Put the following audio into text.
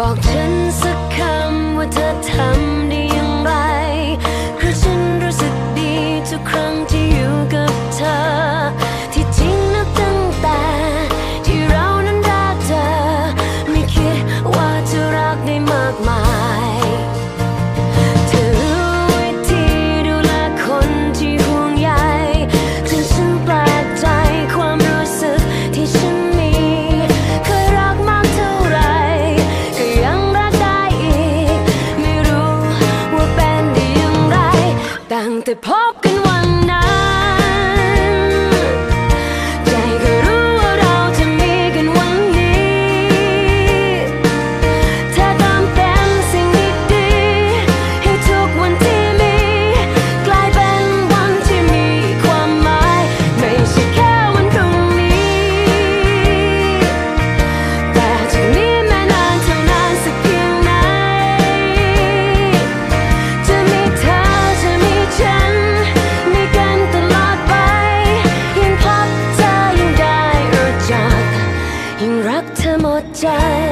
บอกฉันสักคำ The Paul! shine.